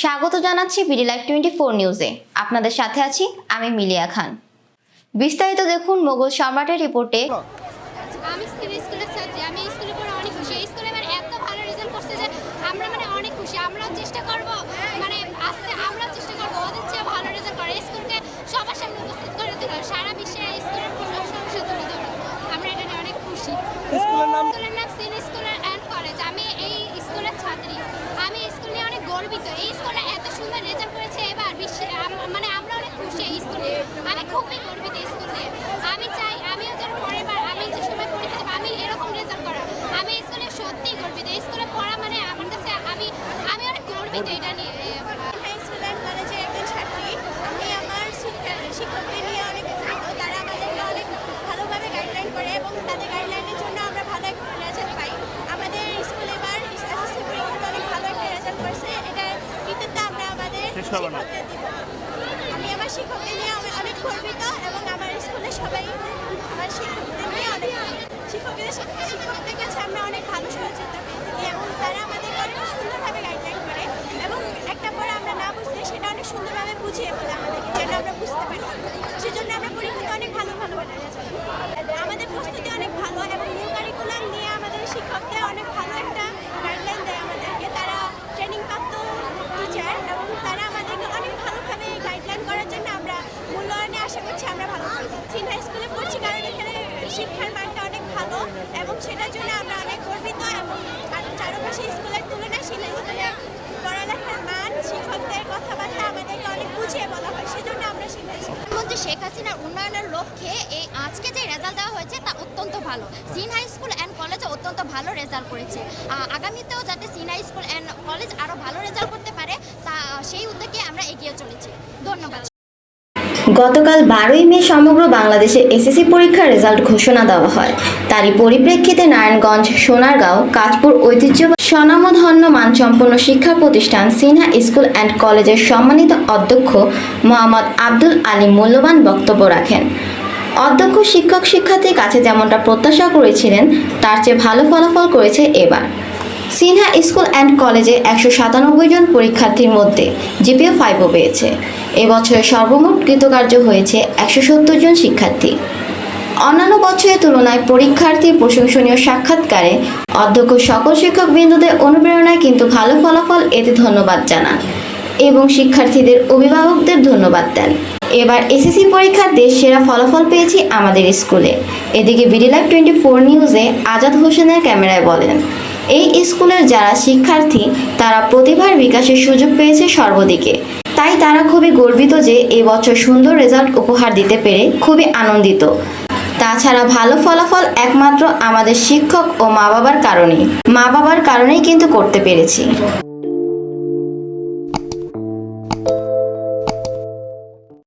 স্বাগত জানাচ্ছি BD live twenty four নিউজে। আপনাদের সাথে আছি আমি মিলিয়া খান। বিস্তারিত দেখুন মোগল সম্রাটের রিপোর্টে। আমি স্কুলের ছাত্রী আমি স্কুলে পড়ে অনেক খুশি। স্কুলে মানে এত ভালো রেজাল্ট করছে যে আমরা মানে অনেক খুশি। আমরাও চেষ্টা করব মানে আস্তে চেষ্টা করব। ওদের চেয়ে ভালো রেজাল্ট করে স্কুলকে সবার সামনে উপস্থিত করে তোলা সারা বিশ্বে এই স্কুলের প্রশংসা তুলে ধরো আমরা এটা নিয়ে অনেক খুশি। স্কুলের নাম? স্কুলের নাম সিন স্কুল অ্যান্ড কলেজ আমি এই স্কুলের ছাত্রী। আমি স্কুল নিয়ে অনেক গর্বিত। এই স্কুলে এত সুন্দর রেজাল্ট করেছে এবার বিশ্বে মানে আমরা অনেক খুশি এই স্কুলে আমি খুবই গর্বিত স্কুল নিয়ে। আমি চাই, আমিও যেন পরের বার, আমি যে সময় পরীক্ষা দেবো, আমি এরকম রেজাল্ট করা। আমি এই স্কুলে সত্যিই গর্বিত। এই স্কুলে পড়া মানে আমার কাছে আমি আমি অনেক গর্বিত এটা নিয়ে। শেষ। আমি আমার শিক্ষককে নিয়ে আমি অনেক গর্বিত এবং আমার স্কুলে সবাই আমার শিক্ষকদের নিয়ে অনেক শিক্ষকদের শিক্ষকদের কাছে আমরা অনেক ভালো সহযোগিতা পেয়ে এবং তারা আমাদের অনেক সুন্দরভাবে গাইডলাইন করে এবং একটা পরে আমরা না বুঝলে সেটা অনেক সুন্দরভাবে বুঝিয়ে বলে আমাদেরকে, যেটা আমরা বুঝতে পারি সেজন্য আমরা পরীক্ষাতে অনেক ভালো ভালো রেজাল্ট আমাদের প্রস্তুতি অনেক ভালো এবং নিউ কারিকুলাম নিয়ে আমাদের শিক্ষকদের অনেক ভালো একটা গাইডলাইন দেয় আমাদেরকে তারা ট্রেনিং প্রাপ্ত টিচার এবং তারা আমাদেরকে অনেক ভালোভাবে গাইডলাইন করার জন্য আমরা মূল্যায়নে আশা করছি আমরা ভালো করব সিন হাই স্কুলে পড়ছি কারণ এখানে শিক্ষার মানটা অনেক ভালো এবং সেটার জন্য আমরা অনেক গর্বিত এবং চার- চারপাশে স্কুলের তুলনায় হাই স্কুলে পড়ালেখার মান, শিক্ষকদের কথাবার্তা আমাদেরকে অনেক বুঝিয়ে বলা হয়। সেজন্য আমরা স্কুল প্রধানমন্ত্রী শেখ হাসিনার উন্নয়নের লক্ষ্যে এই আজকে যে রেজাল্ট দেওয়া হয়েছে তা অত্যন্ত ভালো। সিন হাই স্কুল অ্যান্ড কলেজে অত্যন্ত ভালো রেজাল্ট করেছে। আগামীতেও যাতে সিন হাই স্কুল অ্যান্ড কলেজ আরও ভালো রেজাল্ট করতে পারে, তা, সেই উদ্যোগে আমরা এগিয়ে চলেছি। ধন্যবাদ। গতকাল বারোই মে সমগ্র বাংলাদেশে এসএসসি পরীক্ষার রেজাল্ট ঘোষণা দেওয়া হয়। তারই পরিপ্রেক্ষিতে নারায়ণগঞ্জ, সোনারগাঁও কাজপুর ঐতিহ্য স্বনামধন্য মানসম্পন্ন শিক্ষা প্রতিষ্ঠান সিনহা স্কুল অ্যান্ড কলেজের সম্মানিত অধ্যক্ষ মোহাম্মদ আব্দুল আলী মূল্যবান বক্তব্য রাখেন। অধ্যক্ষ, শিক্ষক, শিক্ষার্থীর কাছে যেমনটা প্রত্যাশা করেছিলেন, তার চেয়ে ভালো ফলাফল করেছে এবার। সিনহা স্কুল অ্যান্ড কলেজে একশো সাতানব্বই জন পরীক্ষার্থীর মধ্যে জিপিও ফাইভও পেয়েছে। এবছরে সর্বমোট কৃতকার্য হয়েছে একশো সত্তর জন শিক্ষার্থী। অন্যান্য বছরের তুলনায় পরীক্ষার্থীর প্রশংসনীয় সাক্ষাৎকারে অধ্যক্ষ সকল শিক্ষক শিক্ষকবৃন্দদের অনুপ্রেরণায় কিন্তু ভালো ফলাফল এতে ধন্যবাদ জানান এবং শিক্ষার্থীদের অভিভাবকদের ধন্যবাদ দেন। এবার এসএসসি পরীক্ষার দেশ সেরা ফলাফল পেয়েছি আমাদের স্কুলে। এদিকে বিডি লাইভ টোয়েন্টি ফোর নিউজে আজাদ হোসেনের ক্যামেরায় বলেন এই স্কুলের যারা শিক্ষার্থী, তারা প্রতিভার বিকাশের সুযোগ পেয়েছে সর্বদিকে। তাই তারা খুবই গর্বিত যে এবছর সুন্দর রেজাল্ট উপহার দিতে পেরে খুবই আনন্দিত। তাছাড়া ভালো ফলাফল একমাত্র আমাদের শিক্ষক ও মা বাবার কারণেই। মা বাবার কারণেই কিন্তু করতে পেরেছি।